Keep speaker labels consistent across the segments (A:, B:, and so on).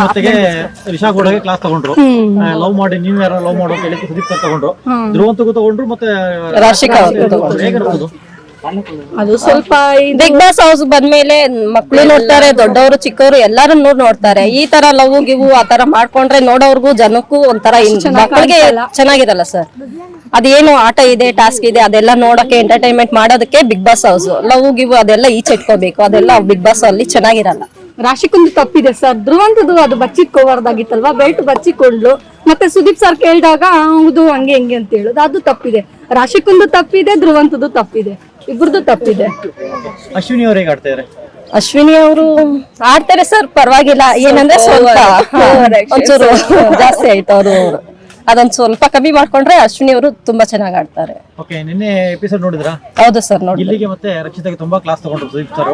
A: ಮತ್ತೆಗೆ ರಿಷಾ ಗೌಡಗೆ ಕ್ಲಾಸ್ ತಗೊಂಡ್ರು. ಲವ್ ಮಾಡಿ ನೀವು ಯಾರು ಲವ್ ಮಾಡೋ ಹೇಳಿ ಸುದೀಪ್ ಸರ್ ತಗೊಂಡ್ರು. ಧ್ರುವಂತಗೂ ತಗೊಂಡ್ರು ಮತ್ತೆ
B: ರಾಶಿಕಾ
A: ಹೇಗಿರ್ಬೋದು
C: ಅದು ಸ್ವಲ್ಪ
B: ಬಿಗ್ ಬಾಸ್ ಹೌಸ್ ಬಂದ್ಮೇಲೆ ಮಕ್ಳು ನೋಡ್ತಾರೆ ದೊಡ್ಡವರು ಚಿಕ್ಕವರು ಎಲ್ಲಾರು ನೋಡಿ ನೋಡ್ತಾರೆ. ಈ ತರ ಲವ್ ಗಿವು ಆ ತರ ಮಾಡ್ಕೊಂಡ್ರೆ ನೋಡೋರ್ಗು ಜನಕ್ಕೂ ಒಂಥರ ಮಕ್ಕಳಿಗೆ ಚೆನ್ನಾಗಿರಲ್ಲ ಸರ್ ಅದೇನು ಆಟ ಇದೆ ಟಾಸ್ಕ್ ಇದೆ ಅದೆಲ್ಲ ನೋಡಕ್ಕೆ ಎಂಟರ್ಟೈನ್ಮೆಂಟ್ ಮಾಡೋದಕ್ಕೆ ಬಿಗ್ ಬಾಸ್ ಹೌಸ್ ಲವ್ ಗಿವು ಅದೆಲ್ಲ ಈಚೆ ಇಟ್ಕೋಬೇಕು. ಅದೆಲ್ಲ ಬಿಗ್ ಬಾಸ್ ಅಲ್ಲಿ ಚೆನ್ನಾಗಿರಲ್ಲ.
C: ರಾಶಿಕೊಂದು ತಪ್ಪಿದೆ ಸರ್. ಧ್ರುವಂತದ್ದು ಅದು ಬಚ್ಚಿಟ್ಕೋಬಾರ್ದಾಗಿತ್ತಲ್ವಾ ಬೆಲ್ಟ್ ಬಚ್ಚಿಕೊಂಡ್ಲು. ಮತ್ತೆ ಸುದೀಪ್ ಸರ್ ಕೇಳಿದಾಗ ಹೌದು ಹಂಗೆ ಹೆಂಗೆ ಅಂತ ಹೇಳುದು. ಅದು ತಪ್ಪಿದೆ. ರಾಶಿಕೊಂದು ತಪ್ಪಿದೆ ಧ್ರುವಂತದ್ದು ತಪ್ಪಿದೆ. ಇಬ್ರದ್ದು ತಪ್ಪಿದೆ.
A: ಅಶ್ವಿನಿ ಅವ್ರು ಹೇಗೆ ಆಡ್ತಾ ಇದಾರೆ?
B: ಅಶ್ವಿನಿ ಅವರು ಆಡ್ತಾರೆ ಸರ್ ಪರವಾಗಿಲ್ಲ. ಏನಂದ್ರೆ ಸ್ವಲ್ಪ ಒಂಚೂರು ಜಾಸ್ತಿ ಆಯ್ತು ಅವರು. ಅದೊಂದ್ ಸ್ವಲ್ಪ ಕಮ್ಮಿ ಮಾಡ್ಕೊಂಡ್ರೆ ಅಶ್ವಿನಿ ಅವರು ತುಂಬಾ ಚೆನ್ನಾಗಿ ಆಡ್ತಾರೆ.
A: ಓಕೆ ನಿನ್ನೆ ಎಪಿಸೋಡ್ ನೋಡಿದ್ರಾ?
B: ಹೌದು ಸರ್ ನೋಡಿ
A: ಇಲ್ಲಿಗೆ ಮತ್ತೆ ರಕ್ಷಿತಾಗೆ ತುಂಬಾ ಕ್ಲಾಸ್ ತಗೊಂಡ್ರು ಸುದೀಪ್ ಸರ್.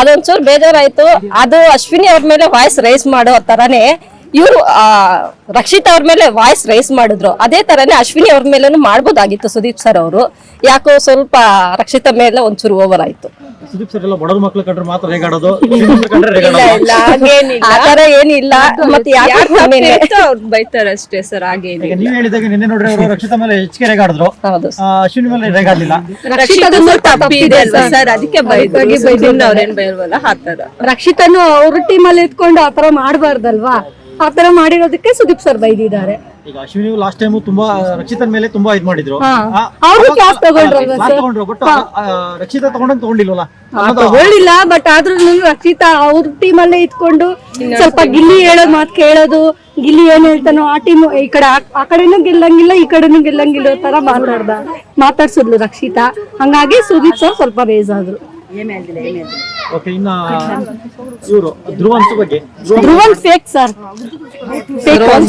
B: ಅದೊಂಚೂರು ಬೇಜಾರಾಯ್ತು. ಅದು ಅಶ್ವಿನಿ ಅವ್ರ ಮೇಲೆ ವಾಯ್ಸ್ ರೈಸ್ ಮಾಡೋ ತರಾನೇ ಇವರು ರಕ್ಷಿತ್ ಅವ್ರ ಮೇಲೆ ವಾಯ್ಸ್ ರೈಸ್ ಮಾಡಿದ್ರು. ಅದೇ ತರನೇ ಅಶ್ವಿನಿ ಅವ್ರ ಮೇಲೂ ಮಾಡ್ಬೋದಾಗಿತ್ತು ಸುದೀಪ್ ಸರ್ ಅವರು. ಯಾಕೋ ಸ್ವಲ್ಪ ರಕ್ಷಿತ ಮೇಲೆ ಒಂಚೂರು ಓವರ್ ಆಯ್ತು. ಆ ತರ ಏನಿಲ್ಲ. ಮತ್ತೆ ಯಾಕೆ
D: ಬೈತಾರೆ ಅಷ್ಟೇ ಸರ್ ಹಾಗೆ
A: ಈಗ ಹೇಳಿದಾಗ ನಿನ್ನೆ ನೋಡ್ರಿ ಅವರು ರಕ್ಷಿತಾ ಮೇಲೆ ಹೆಚ್ಚಿಗೆ ರೇಗಾಡಿದ್ರು ಅಶ್ವಿನಿ ಮೇಲೆ ರೇಗಾಡ್ಲಿಲ್ಲ
D: ರಕ್ಷಿತದ್ದು ತಪ್ಪಿದೆ ಅಲ್ವಾ ಸರ್. ಅದಕ್ಕೆ ಅವ್ರೇನ್ ಬೈಲ್ವಲ್ಲ ಆ
C: ರಕ್ಷಿತನು ಅವ್ರ ಟೀಮಲ್ಲಿ ಇಟ್ಕೊಂಡು ಆತರ ಮಾಡಬಾರ್ದಲ್ವಾ? ಆತರ ಮಾಡಿರೋದಕ್ಕೆ ಸುದೀಪ್ ಸರ್ ಬೈದಿದ್ದಾರೆ.
A: ಈಗ ಅಶ್ವಿನಿ ಲಾಸ್ಟ್ ಟೈಮ್ ತುಂಬಾ ರಕ್ಷಿತನ ಮೇಲೆ ತುಂಬಾ ಇದ್ ಮಾಡಿದ್ರು.
C: ಹಾ.
A: ಆ,
C: ಅವ್ರು
A: ಅವಾಗ-
C: class ತಗೊಂಡ್ರಲ್ವಾ
A: class
C: sir?
A: ತಗೊಂಡ್ರು ಬಟ್ ರಕ್ಷಿತಾ ತಗೊಂಡಂಗ್ ತಗೊಂಡಿಲ್ವಲ್ಲ?
C: ತಗೊಳ್ಳಿಲ್ಲ ಬಟ್ ಆದ್ರೂ ರಕ್ಷಿತಾ ಅವ್ರ ಟೀಮಲ್ಲೇ ಇದ್ಕೊಂಡು ಸ್ವಲ್ಪ ಗಿಲ್ಲಿ ಹೇಳೋದ್ ಮಾತ್ ಕೇಳೋದು ಗಿಲ್ಲಿ ಏನ್ ಹೇಳ್ತಾನೋ ಆ ಟೀಮ್ ಈ ಕಡೆ ಆ- ಆ ಕಡೆನೂ ಗೆಲ್ಲಂಗಿಲ್ಲ ಈ ಕಡೆನೂ ಗೆಲ್ಲಂಗಿಲ್ಲ ಅನ್ನೋ ತರ ಮಾತಾಡ್ದ ಮಾತಾಡ್ಸಿದ್ಲು ರಕ್ಷಿತಾ. ಹಂಗಾಗಿ ಸುದೀಪ್ ಸರ್ ಸ್ವಲ್ಪ ರೇಜ್ ಆದ್ರು.
A: ಓಕೆ ಇನ್ನ ಇವರು ಧ್ರುವಂತ ಬಗ್ಗೆ. Dhruvanth
C: Dhruvan fake sir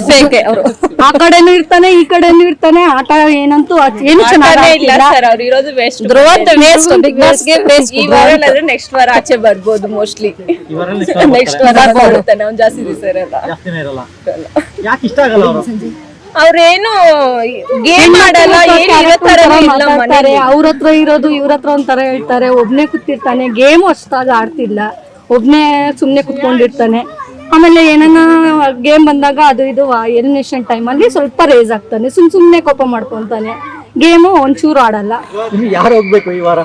B: fake ಅವರು.
C: ಆ ಕಡೆನೂ ಇರ್ತಾನೆ ಈ ಕಡೆನೂ ಇರ್ತಾನೆ. ಆಟ ಏನಂತೂ ಅದ್ ಏನು ಚೆನ್ನಾಗಿ
D: ಇಲ್ಲ ಸರ್ ಅವ್ರು ಇರೋದು ವೇಸ್ಟ್
B: ಧ್ರುವಂತ ವೇಸ್ಟ್ ಬಿಗ್ ಬಾಸ್ಗೆ ವೇಸ್ಟ್
D: ಈ ವಾರ ನೆಕ್ಸ್ಟ್ ವಾರ ಆಚೆ ಬರ್ಬೋದು ಮೋಸ್ಟ್ಲಿ ನೆಕ್ಸ್ಟ್ ವಾರ ಬರ್ತಾನೆ ಅವ್ನು ಜಾಸ್ತಿ ದಿವಸ ಇರಲ್ಲ.
A: ಜಾಸ್ತಿನೇ ಇರಲ್ಲ. ಯಾಕೆ ಇಷ್ಟ ಆಗಲ್ಲ ಅವರು?
D: ಅವ್ರೇನು ಗೇಮ್ ಮಾಡಲ್ಲ ಏನು ಇರೋ ತರನೂ ಇಲ್ಲ
C: ಮಾತಾಡ್ತಾರೆ. ಅವ್ರ ಹತ್ರ ಇರೋದು ಇವ್ರ ಹತ್ರ ಒಂಥರ ಹೇಳ್ತಾರೆ. ಒಬ್ನೇ ಕೂತಿರ್ತಾನೆ ಗೇಮು ಅಷ್ಟಾಗ ಆಡ್ತಿಲ್ಲ. ಒಬ್ನೇ ಸುಮ್ನೆ ಕುತ್ಕೊಂಡಿರ್ತಾನೆ. ಆಮೇಲೆ ಏನನ್ನ ಗೇಮ್ ಬಂದಾಗ ಅದು ಇದು ಎಲಿಮಿನೇಷನ್ ಟೈಮ್ ಅಲ್ಲಿ ಸ್ವಲ್ಪ ರೇಸ್ ಆಗ್ತಾನೆ. ಸುಮ್ ಸುಮ್ನೆ ಕೋಪ ಮಾಡ್ಕೊಂತಾನೆ. ಗೇಮು ಒಂಚೂರು ಆಡಲ್ಲ.
A: ಇನ್ನು ಯಾರು ಹೋಗ್ಬೇಕು ಈ ವಾರ?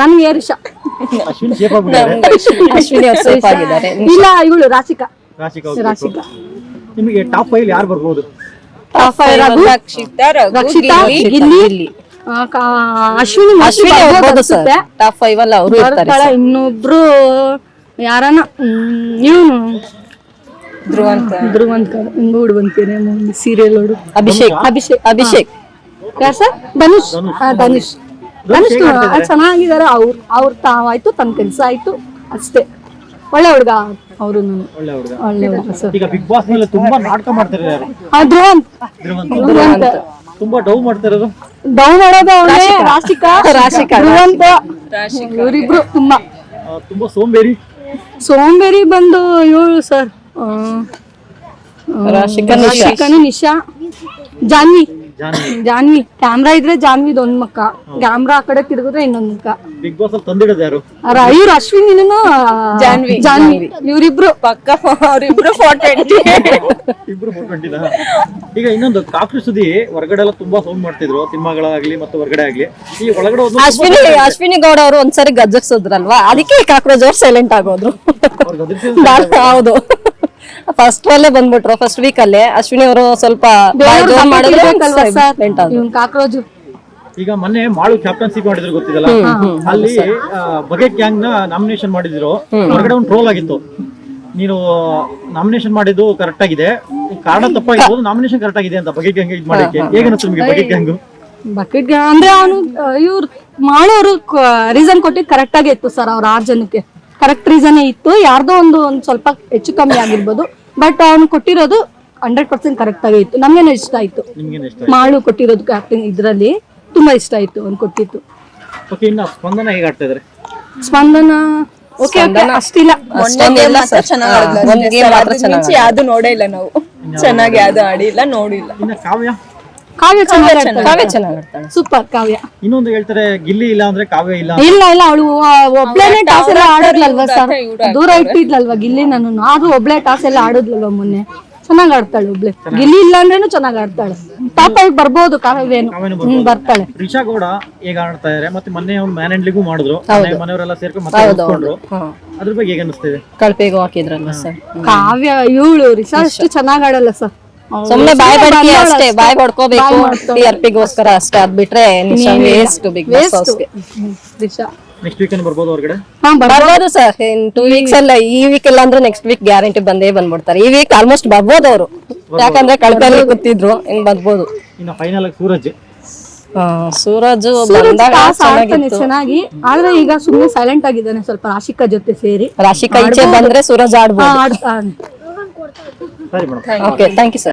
C: ನನ್ಗೆ ಏರಿಷ
A: ಅಶ್ವಿನಿ
B: ಅವ್ರು ಆಗಿದ್ದಾರೆ.
C: ಇಲ್ಲ ಇವಳು ರಾಶಿಕಾ
A: ರಾಶಿಕಾ. ಹೋಗ್ಬೇಕು. ನಿಮಗೆ ಟಾಪ್ ಫೈವ್ ಯಾರು ಬರ್ಬೋದು?
D: ರಕ್ಷಿತಾ ರಘು,
C: ರಕ್ಷಿತಾ
D: ಗಿಲ್ಲಿ.
C: ಗಿಲ್ಲಿ. ಆ, ಕಾ- ಅಶ್ವಿನಿ mostly
B: ಅಶ್ವಿನಿ
C: ಬರ್ಬೋದು
B: ಸರ್
C: ಅನ್ಸುತ್ತೆ.
B: ಟಾಪ್ ಫೈವ್ ಅಲ್ಲಿ ಅವರು ಇರ್ತಾರೆ
C: ಬರ್ತಾಳೆ ಇನ್ನೊಬ್ರು ಯಾರನ? ಇವನು.
D: ಧ್ರುವಂತ.
C: ಧ್ರುವಂತ ನೋಡು ಬಂತೀನಿ ಸೀರಿಯಲ್ ನೋಡು.
B: ಅಭಿಷೇಕ್
C: ಅಭಿಷೇಕ್
B: ಅಭಿಷೇಕ್.
C: ಯಾರು ಸರ್? ಧನುಷ್. ಚೆನ್ನಾಗಿದ್ದಾರೆ. ಅವ್ರ ಅವ್ರ ತಾವಾಯ್ತು ತನ್ನ ಕೆಲಸ ಆಯ್ತು. ಅಷ್ಟೇ. ಒಳ್ಳೆ ಹುಡುಗ. ಅವರು
A: ಒಳ್ಳೆ ಹುಡುಗ.
C: ಒಳ್ಳೆ ಹುಡುಗ ಸರ್.
A: ಈಗ ಬಿಗ್ ಬಾಸ್ ಮೇಲೆ ತುಂಬಾ ನಾಟಕ ಮಾಡ್ತಾರೆ ಯಾರು?
C: ಆ, ಧ್ರುವಂತ್.
A: ಧ್ರುವಂತ.
C: ಧ್ರುವಂತ.
A: ತುಂಬಾ ಡೌ ಮಾಡ್ತಿರೋದು.
C: ಡೌನ್ ಮಾಡೋದು ಅವನೇ ರಾಶಿಕಾ.
B: ರಾಶಿಕಾ,
C: ಧ್ರುವಂತ. ಇವರಿಬ್ರು ತುಂಬಾ.
A: ತುಂಬಾ ಸೋಂಬೇರಿ.
C: ಸೋಂಬೇರಿ ಬಂದು ಇವಳು ಸರ್.
B: ರಾಶಿಕಾ ನಿಶಾ.
C: ರಾಶಿಕಾನು ನಿಶಾ. ಜಾನ್ವಿ.
A: ಜಾನ್ವಿ.
C: ಜಾನ್ವಿ ಕ್ಯಾಮ್ರಾ ಇದ್ರೆ ಜಾನ್ವಿದ್ ಒಂದ್ ಮುಖ. ಕ್ಯಾಮ್ರಾ ಆ ಕಡೆ ತಿರುಗಿದ್ರೆ ಇನ್ನೊಂದ್ ಮುಖ.
A: ಬಿಗ್ ಬಾಸ್ ಅಲ್ಲಿ ತಂದಿಡೋದು ಯಾರು?
C: ಅರ ಇವ್ರು ಅಶ್ವಿನಿನೂ
D: ಜಾನ್ವಿ.
C: ಜಾನ್ವಿ. ಇವ್ರಿಬ್ರು.
D: ಪಕ್ಕ ಅವ್ರಿಬ್ರು ಫೋಟೋ
A: ಇಬ್ರು ಮುಟ್ಕೊಂಡಿದ ಈಗ ಇನ್ನೊಂದು ಕಾಫಿ ಸುದ್ದಿ ಹೊರಗಡೆ ಎಲ್ಲ ತುಂಬಾ ಸೌಂಡ್ ಮಾಡ್ತಿದ್ರು. ಸಿನಿಮಾಗಳಾಗ್ಲಿ ಮತ್ತು ಹೊರಗಡೆ ಆಗ್ಲಿ. ಈ ಒಳಗಡೆ ಒಂದು
B: ಅಶ್ವಿನಿ ಅಶ್ವಿನಿ ಗೌಡ ಅವರು ಒಂದ್ಸರಿ ಗಜಕ್ಸೋದ್ರಲ್ವಾ ಅದಕ್ಕೆ ಕಾಕ್ರೋಜ್ ಅವ್ರು ಸೈಲೆಂಟ್ ಆಗೋದ್ರು. ಹೌದು. ಫಸ್ಟ್ ಅಲ್ಲೇ ಬಂದ್ಬಿಟ್ರು ಫಸ್ಟ್ ವೀಕ್ ಅಲ್ಲೇ. ಅಶ್ವಿನಿ ಅವರು ಸ್ವಲ್ಪ
A: ಈಗ ಮೊನ್ನೆ ಮಾಳು ಕ್ಯಾಪ್ಟನ್ಸಿ ಮಾಡಿದ್ರು ಗೊತ್ತಿದಲ್ಲ ಅಲ್ಲಿ ಬಗೆಟ್ ಗ್ಯಾಂಗ್ನ ನಾಮಿನೇಷನ್ ಮಾಡಿದ್ರು. ಹೊರಗಡೆ ಒಂದು ಟ್ರೋಲ್ ಆಗಿತ್ತು. ನೀನು ನಾಮಿನೇಷನ್ ಮಾಡಿದ್ದು ಕರೆಕ್ಟ್ ಆಗಿದೆ. ಕಾರಣ ತಪ್ಪಾಗಿರ್ಬೋದು ನಾಮಿನೇಷನ್ ಕರೆಕ್ಟ್ ಆಗಿದೆ ಅಂತ ಬಗೆ ಗ್ಯಾಂಗ್ ಇದು ಮಾಡಕ್ಕೆ ಹೇಗನ್ನಿಸ್ತು ನಿಮಗೆ ಬಗೆಟ್ ಗ್ಯಾಂಗ್
C: ಬಕೆಟ್ ಅಂದ್ರೆ ಅವನು ಇವ್ರು ಮಾಡೋರು ರೀಸನ್ ಕೊಟ್ಟಿದ್ದು ಕರೆಕ್ಟ್ ಆಗಿತ್ತು ಇತ್ತು ಸರ್ ಅವ್ರ ಆರು ಜನಕ್ಕೆ. ಕರೆಕ್ಟ್ ರೀಸನ್ ಇತ್ತು. ಯಾರ್ದೋ ಒಂದು ಒಂದ್ ಸ್ವಲ್ಪ ಹೆಚ್ಚು ಕಮ್ಮಿ ಆಗಿರ್ಬೋದು. ಬಟ್ ಅವ್ನು ಕೊಟ್ಟಿರೋದು ಹಂಡ್ರೆಡ್ ಪರ್ಸೆಂಟ್ ಕರೆಕ್ಟ್ ಆಗಿ ಇತ್ತು. ನಮ್ಗೇನು ಇಷ್ಟ ಆಯ್ತು.
A: ನಿಮ್ಗೇನು ಇಷ್ಟ
C: ಮಾಳು ಕೊಟ್ಟಿರೋದು ಕ್ಯಾಪ್ಟನ್ ಇದ್ರಲ್ಲಿ ತುಂಬಾ ಇಷ್ಟ ಆಯ್ತು ಅವ್ನು ಕೊಟ್ಟಿತ್ತು
A: ಓಕೆ ಇನ್ನ ಸ್ಪಂದನ ಹೇಗೆ ಆಡ್ತಾ ಇದಾರೆ?
C: ಸ್ಪಂದನ ಓಕೆ ಅಷ್ಟಿಲ್ಲ.
D: ಚೆನ್ನಾಗಿ ಯಾವ್ದು ನೋಡೇ ಇಲ್ಲ ನಾವು. ಚೆನ್ನಾಗಿ ಯಾವ್ದು ಆಡಿಲ್ಲ ನೋಡಿಲ್ಲ.
A: ಇನ್ನ ಕಾವ್ಯ?
C: ಕಾವ್ಯ ಚೆನ್ನಾಗಿ
B: ಕಾವ್ಯ ಚೆನ್ನಾಗಿ ಆಡ್ತಾಳೆ.
C: ಸೂಪರ್ ಕಾವ್ಯ.
A: ಇನ್ನೊಂದು ಹೇಳ್ತಾರೆ ಗಿಲ್ಲಿ ಇಲ್ಲ ಅಂದ್ರೆ ಕಾವ್ಯ ಇಲ್ಲ
C: ಇಲ್ಲ ಇಲ್ಲ ಅವಳು ಒಬ್ಳೇನೆ ಟಾಸ್ ಎಲ್ಲ ಆಡೋದ್ಲಲ್ವಾ ಸರ್? ದೂರ ಇಟ್ಟಿದ್ಲಲ್ವಾ ಗಿಲ್ಲಿ ನಾನು ಆದ್ರೂ ಒಬ್ಳೆ ಟಾಸ್ ಎಲ್ಲ ಆಡೋದ್ಲಲ್ವಾ ಮೊನ್ನೆ? ಚೆನ್ನಾಗ್ ಆಡ್ತಾಳೆ ಒಬ್ಳೆ. ಗಿಲ್ಲಿ ಇಲ್ಲ ಅಂದ್ರೇನು ಚೆನ್ನಾಗ್ ಆಡ್ತಾಳೆ. ಪಾಪ ಆಗಿ ಬರ್ಬೋದು ಕಾವ್ಯವೇನು.
A: ಕಾವ್ಯನೂ
C: ಹ್ಮ್ ಬರ್ತಾಳೆ.
A: ರಿಷಾ ಗೌಡ ಈಗ ಆಡ್ತಾ ಇದಾರೆ ಮತ್ತೆ ಮೊನ್ನೆ ಅವ್ರು ಮ್ಯಾನ್ ಹ್ಯಾಂಡ್ಲಿಗೂ ಮಾಡಿದ್ರು. ಮನೆ- ಮನೆಯವರೆಲ್ಲ ಸೇರ್ಕೊಂಡು ಮತ್ತೆ ಉಳಿಸ್ಕೊಂಡ್ರು ಅದ್ರ ಬಗ್ಗೆ ಹೇಗೆ ಅನಿಸ್ತಿದೆ?
B: ಕಳ್ಪೆಗೂ ಹಾಕಿದ್ರಲ್ಲ ಸರ್?
C: ಕಾವ್ಯ ಇವಳು ರಿಷಾ ಅಷ್ಟು ಚೆನ್ನಾಗ್ ಆಡಲ್ಲ ಸರ್.
B: ಸುಮ್ನೆ ಬಾಯ್ ಬಡ್ಕಿ ಅಷ್ಟೇ ಬಾಯ್ ಬಡ್ಕೋಬೇಕು ಟಿ ಆರ್ ಪಿಗೋಸ್ಕರ ಅಷ್ಟೇ ಅದ್ ಬಿಟ್ರೆ ವೇಸ್ಟ್ ಬಿಗ್ ಬಾಸ್ ಹೌಸ್ಗೆ
A: ನೆಕ್ಸ್ಟ್ ವೀಕ್ ಬರ್ಬೋದು ಹೊರಗಡೆ?
C: ಹಾ ಬರ್ಬೋದು.
B: ಸರ್ ಇನ್ ಟೂ ವೀಕ್ಸ್ ಅಲ್ಲ ಈ ವೀಕ್ ಇಲ್ಲ ಅಂದ್ರೆ ನೆಕ್ಸ್ಟ್ ವೀಕ್ ಗ್ಯಾರಂಟಿ ಬಂದೇ ಬಂದ್ಬಿಡ್ತಾರೆ. ಈ ವೀಕ್ ಆಲ್ಮೋಸ್ಟ್ ಬರ್ಬೋದು ಅವರು. ಯಾಕಂದ್ರೆ ಕಳ್ಪೆಲ್ಲಿ ಕೂತಿದ್ರು ಇನ್ ಬರ್ಬೋದು.
A: ಇನ್ನು ಫೈನಲ್ ಆಗಿ ಸೂರಜ್.
B: ಆ, ಸೂರಜ್
C: ಚೆನ್ನಾಗಿ. ಆದ್ರೆ ಈಗ ಸುಮ್ಮನೆ ಸೈಲೆಂಟ್ ಆಗಿದ್ದಾನೆ ಸ್ವಲ್ಪ ರಾಶಿಕಾ ಜೊತೆ ಸೇರಿ.
B: ರಾಶಿಕಾ ಈಚೆ ಬಂದ್ರೆ ಸೂರಜ್ ಆಡ್ಬೋದು. Okay thank you sir